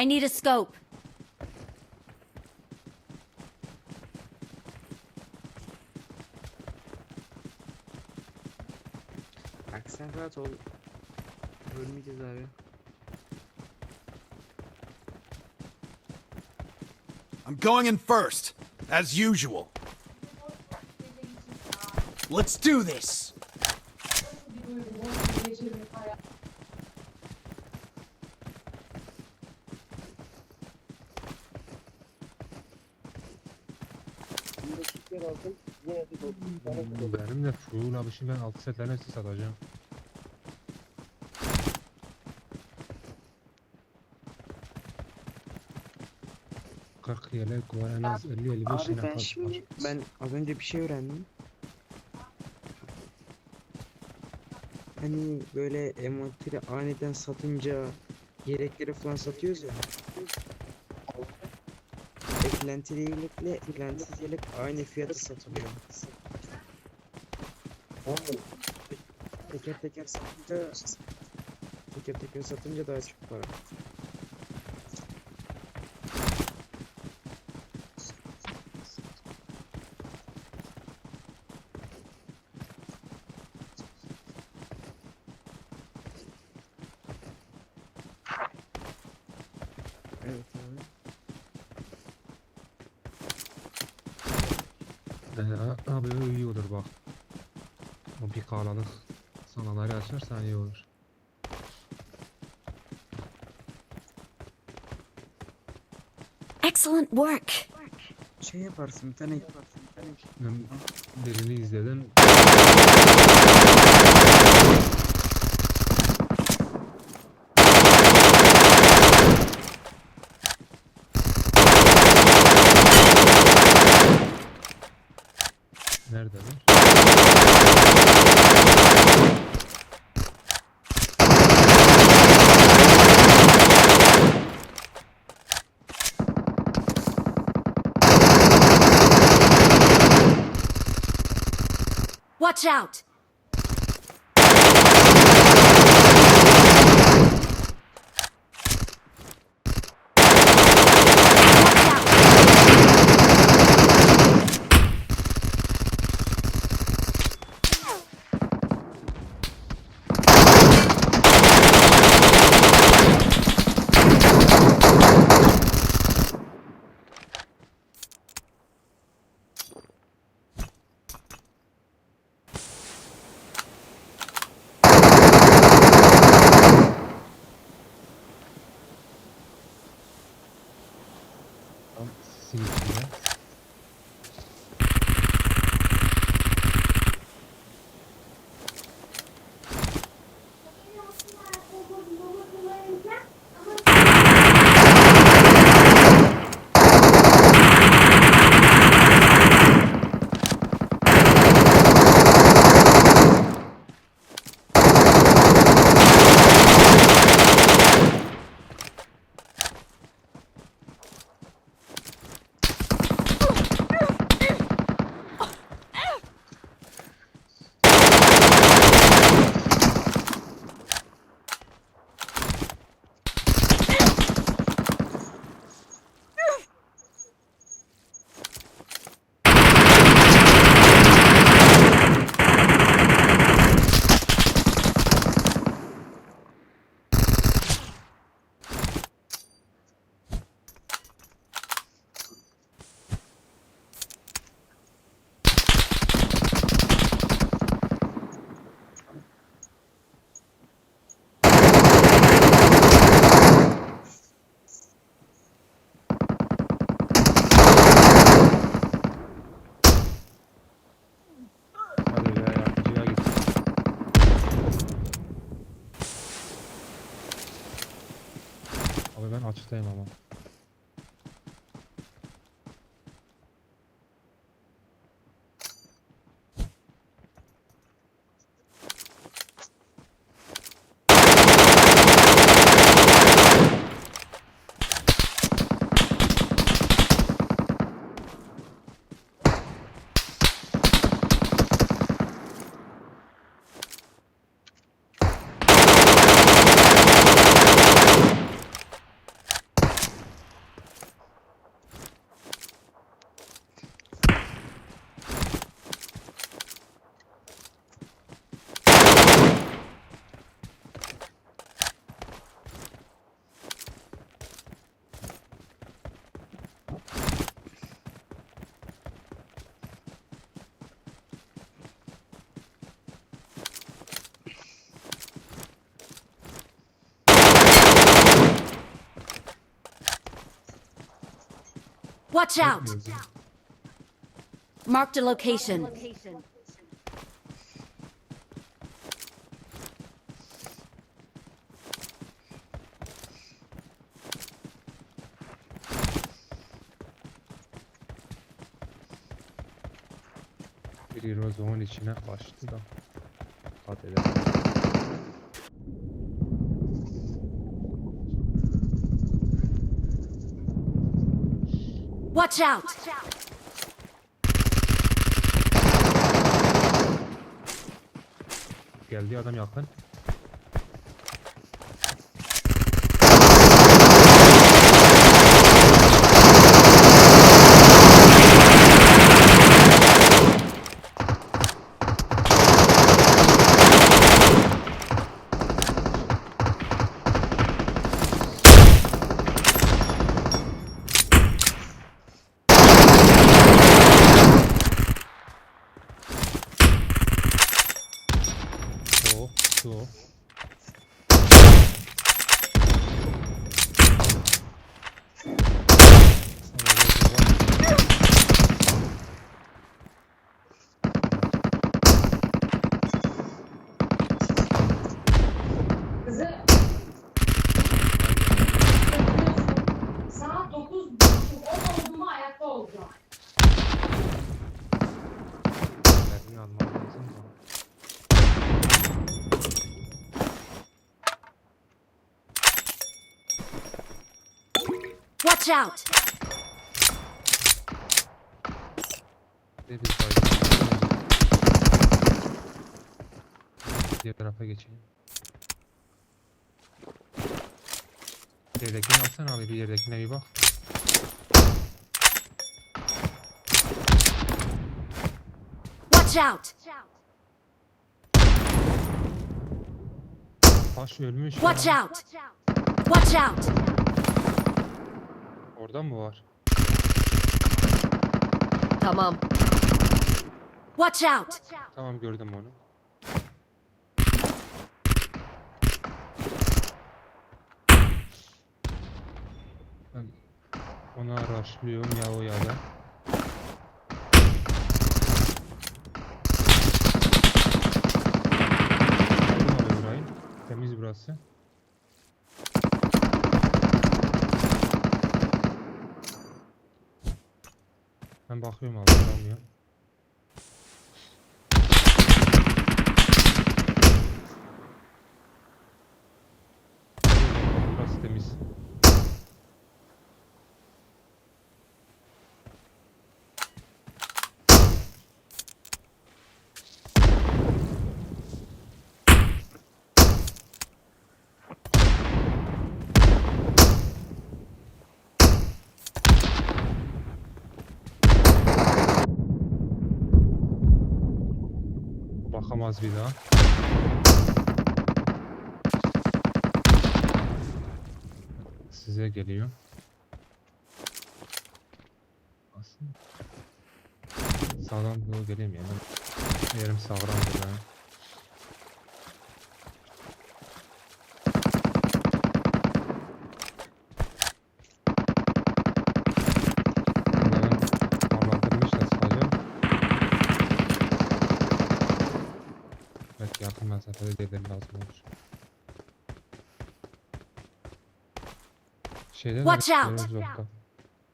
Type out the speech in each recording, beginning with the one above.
I need a scope. Bak sen rahat ol. Ölmeyeceğiz abi. I'm going in first, as usual. Let's do this. Benim de full abi şimdi ben altı setlerin hepsini satacağım. Kırk yelek var en az 50-55 Abi tane ben şimdi var. ben az önce bir şey öğrendim. Hani böyle envanteri aniden satınca yelekleri falan satıyoruz ya. Eklentisiz yelek aynı fiyata satılıyor. Teker teker satınca teker teker satınca daha çok para. Ee, abi iyi olur bak. O bir kalalık sanaları açarsan iyi olur. Excellent work. Şey yaparsın bir tane yaparsın bir tane Ben birini izledim. Watch out. Tam Açıktayım ama. Watch out! Marked a location. Biri rozonun içine kaçtı da. Dikkat edelim. Watch out! Geldi adam yakın. O, şu o. Sana rozon var. Kızı saat 9.30 10 oldu mu ayakta olacağım. Mermi almam lazım da. Watch out! Ve biz bayıldık. Diğer tarafa geçeyim. Yerdekini alsana abi bir yerdekine bir bak. Watch out! Taş ölmüş. Watch ya. out! Watch out! Orada mı var? Tamam. Watch out! Tamam gördüm onu. Ben ona araştırıyorum ya o ya da. Temiz burası. Ben bakıyorum abi bulamıyorum. Burası temiz. Bakamaz bir daha. Size geliyor. Aslında sağdan doğru geleyim yani. Yerim sağlamdır ha. Şeyde de Watch out! yokta.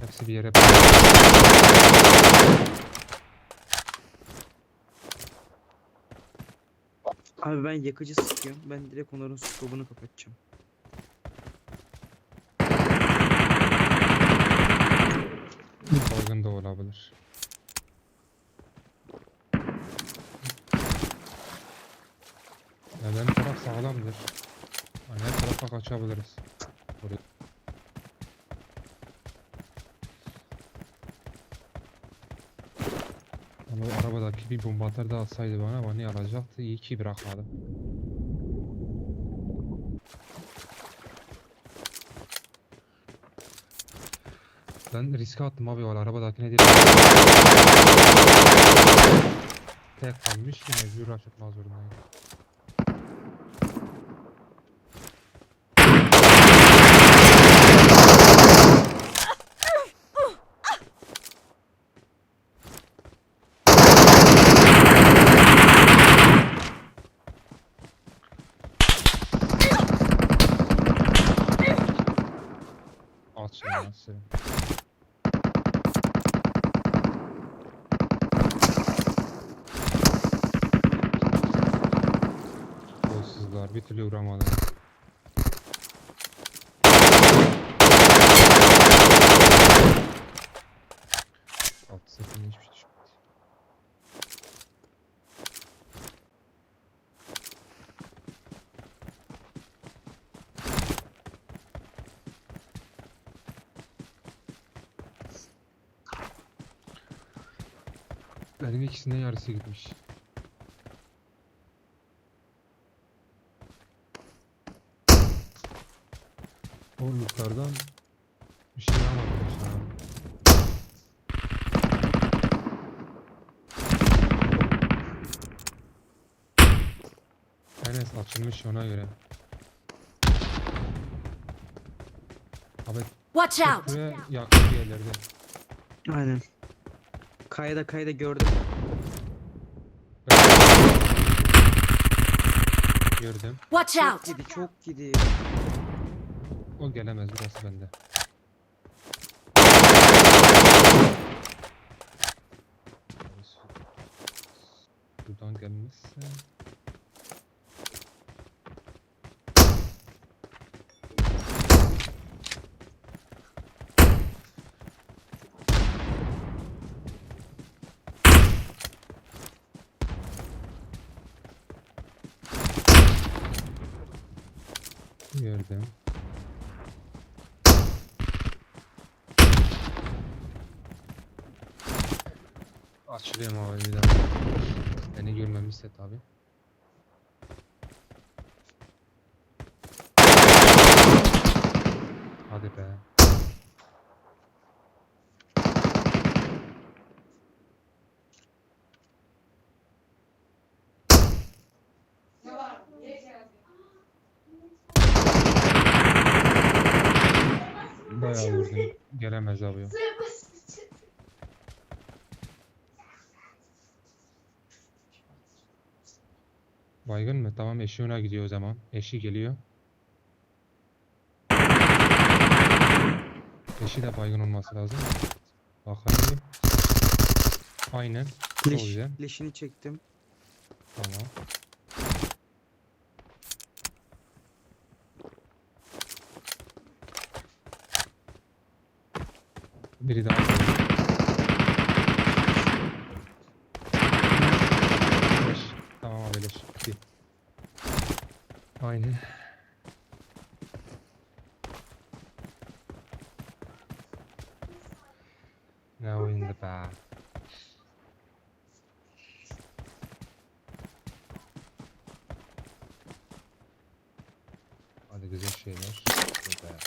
Hepsi bir yere Abi ben yakıcı sıkıyorum. Ben direkt onların skobunu kapatacağım. baygın da olabilir. Ya benim taraf sağlamdır. Hani her tarafa kaçabiliriz. Buraya. Ama arabadaki bir bomba atar da alsaydı bana bana alacaktı. İyi ki bırakmadım. Ben riske attım abi o arabadakine değil. Tek kalmış ki mecbur açıkma zorundayım. Nasıl? Kolsuzlar bir türlü vuramadı. Alt setinde hiçbir şey düşmedi. İkisinde yarısı gitmiş. O yukarıdan bir şey almadım an. Enes açılmış ona göre. Abi Watch out! buraya yakın yerlerde. Aynen. Kayda kayda gördüm. Gördüm. Watch Çok out! gidi çok gidi. O gelemez burası bende. Buradan gelmezse... Gördüm. Açılıyorum abi bir daha. Beni görmemişse tabi. Hadi be. Bayağı vurdum. Gelemez abi. Baygın mı? Tamam eşi ona gidiyor o zaman. Eşi geliyor. Eşi de baygın olması lazım. Bakayım. Aynen. Leş, leşini çektim. Tamam. Biri daha. Leş. Tamam abi leş. Bitti. Aynen. Now in the back. Hadi güzel şeyler. Burada.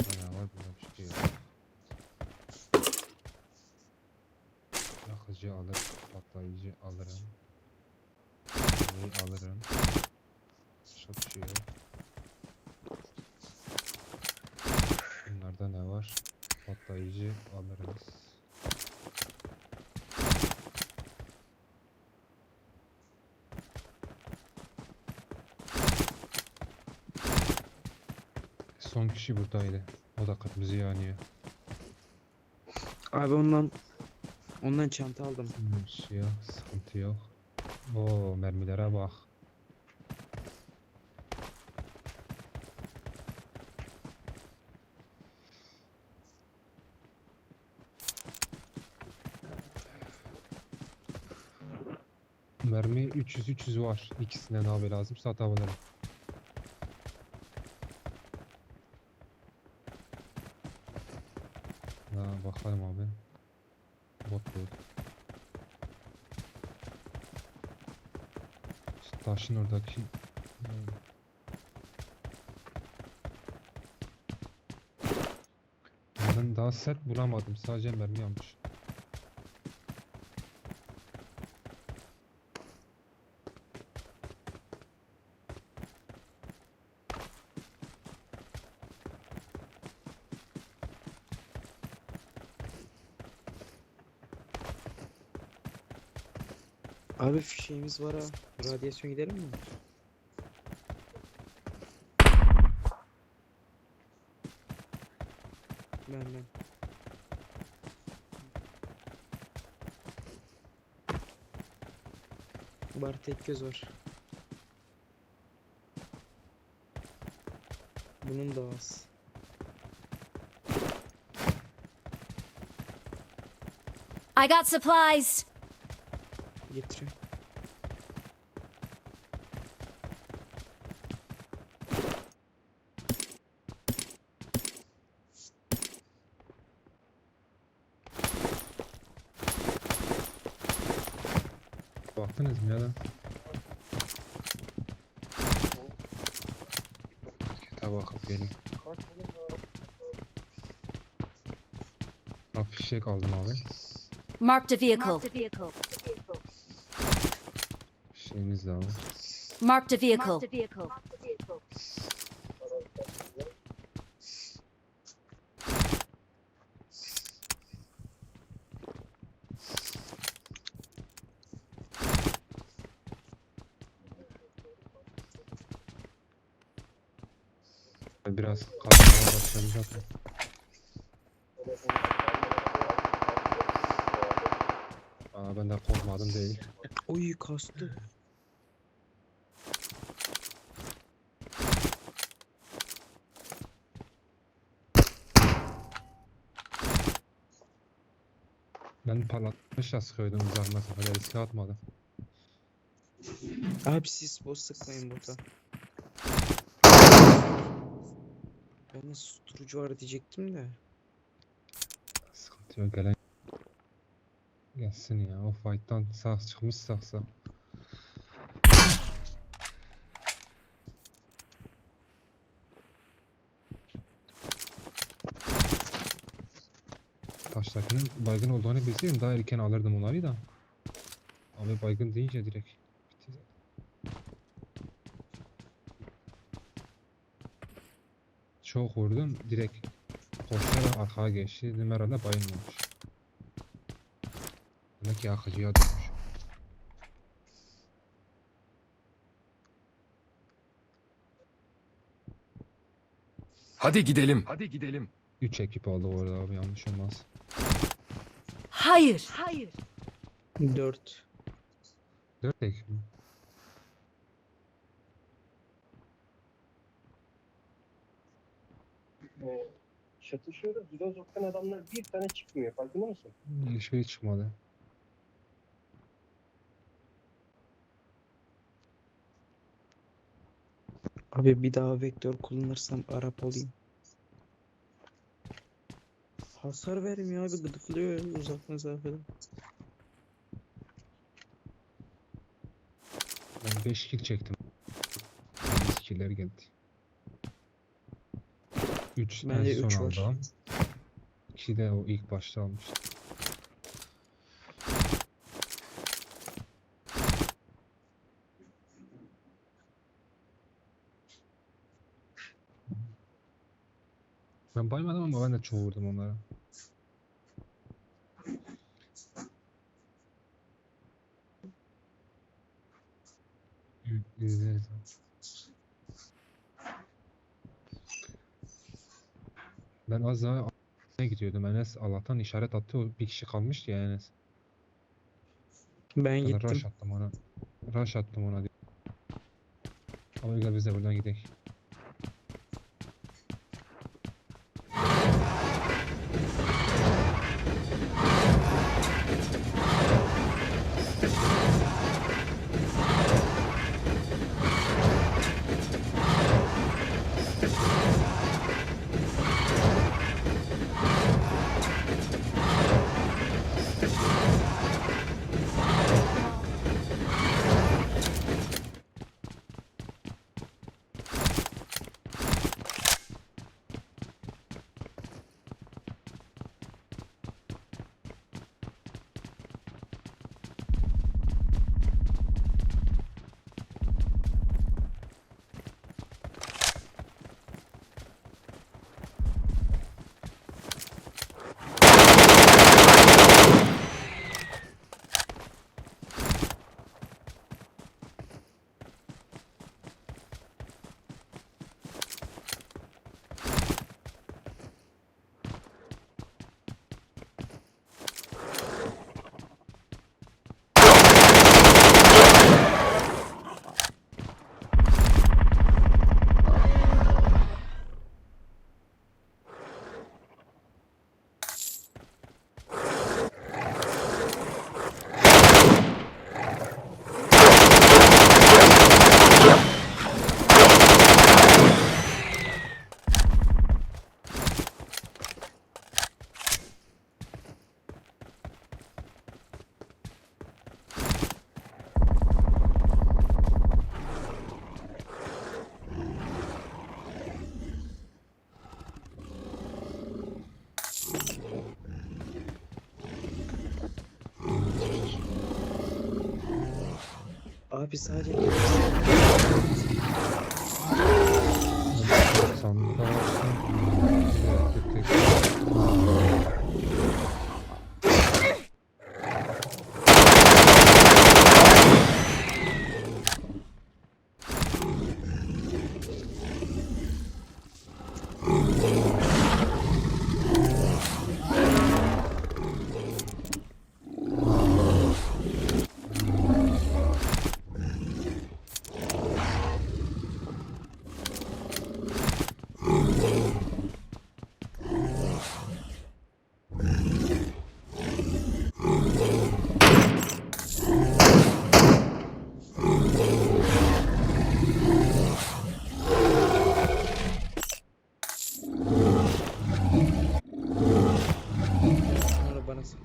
Burada ne var? Burada bir şey yok. Yakıcı alır, patlayıcı alırım. Neyi alırım? Çok şey yok. Bunlarda ne var? Patlayıcı alırız. Son kişi buradaydı. O da kırmızı yanıyor. Abi ondan ondan çanta aldım. Bir şey yok, sıkıntı yok. Oo mermilere bak. Mermi 300 300 var. İkisinden abi lazım. Satabilirim. Ha, bakalım abi. Bot bu. Şu taşın oradaki. Ben daha set bulamadım. Sadece mermi almış. Abi fişeğimiz var ha. Radyasyon gidelim mi? Ben ben. Var tek göz var. Bunun da az. I got supplies. Getiriyorum. Baktınız mı ya da? Kitap bakıp gelin. Ha fişek aldım abi. Marked a vehicle. Fişeğimiz de var. Marked a vehicle. Biraz kalkmaya başladı zaten. Aa ben de korkmadım değil. Oy kastı. Ben parlatmışla sıkıyordum uzak mesafede riske atmadım. Abi siz boş sıkmayın burada. Ben susturucu var diyecektim de. Sıkıntı yok gelen gelsin ya o fight'tan sağ çıkmışsaksa Taştakinin baygın olduğunu bilseydim daha erken alırdım onları da. Abi baygın deyince direkt. Çok vurdum direkt koşarak arkaya geçti. Dedim herhalde bayılmamış. Demek ki akıcıya dönmüş. Hadi gidelim. Hadi gidelim. 3 ekip oldu orada abi yanlış olmaz. Hayır. Hayır. 4. 4 ekip mi? Ee, çatışıyoruz. Zilozok'tan adamlar bir tane çıkmıyor. Farkında mısın? Hiçbiri çıkmadı. Abi bir daha vektör kullanırsam Arap olayım. Hasar vermiyor abi gıdıklıyor uzak mesafeden. Ben 5 kill çektim. 5 killer geldi. 3 Bende en son üç var. aldım. 2 de o ilk başta almıştım. Ben baymadım ama ben de çoğu vurdum onlara. Ben az daha ne gidiyordum Enes Allah'tan işaret attı o bir kişi kalmıştı ya Enes. Ben gittim. rush attım ona. Rush attım ona diye. Ama gel biz de buradan gidelim. Abi sadece Sandıkta varsın. Tek tek. sonra bana sal.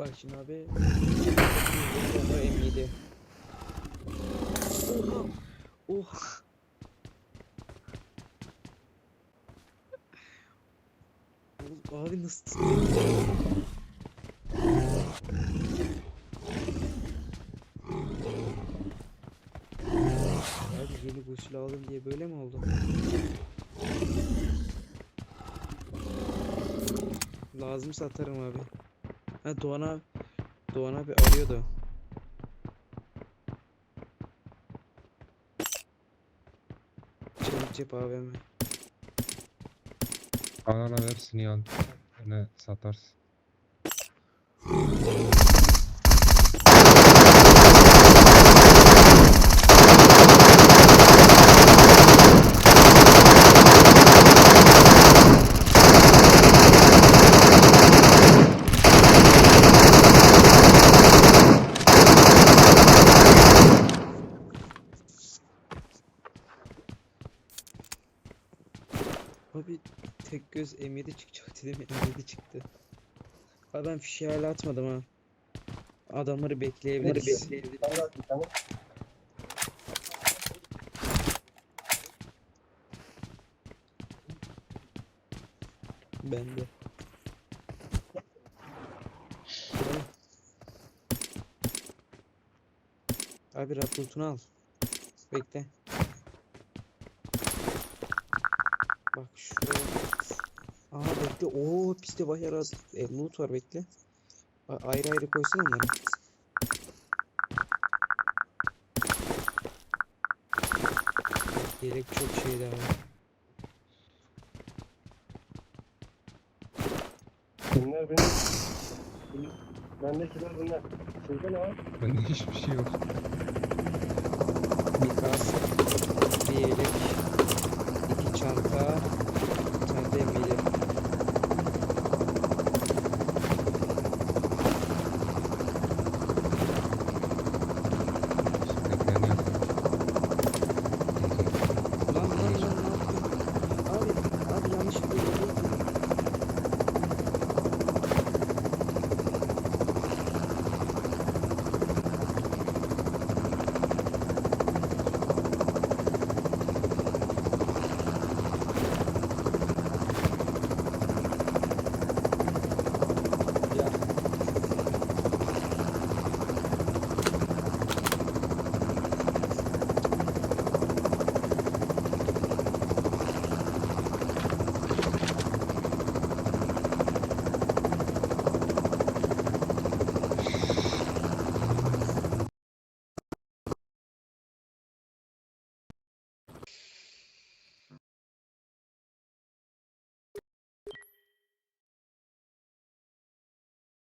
Bak şimdi abi. Sonra M7. Oha. Oha. Abi nasıl yeni gusül aldım diye böyle mi oldu? Lazım satarım abi. Ha Doğan abi, Doğan abi arıyordu. Çelik cep AVM. Anana hepsini yan. Ne satarsın. Abi göz M7 çıkacak dedim M7 çıktı. Ben fişeği hala atmadım ha. Adamları bekleyebiliriz. Bir tane. Bende. Abi rapultunu al. Bekle. Bak şuraya. Aha bekle. Oo piste bayağı az e, loot var bekle. A- ayrı ayrı koysana onları. Gerek çok şey daha var. Bunlar benim. Bendekiler bunlar. Sizde ne var? Bende hiçbir şey yok.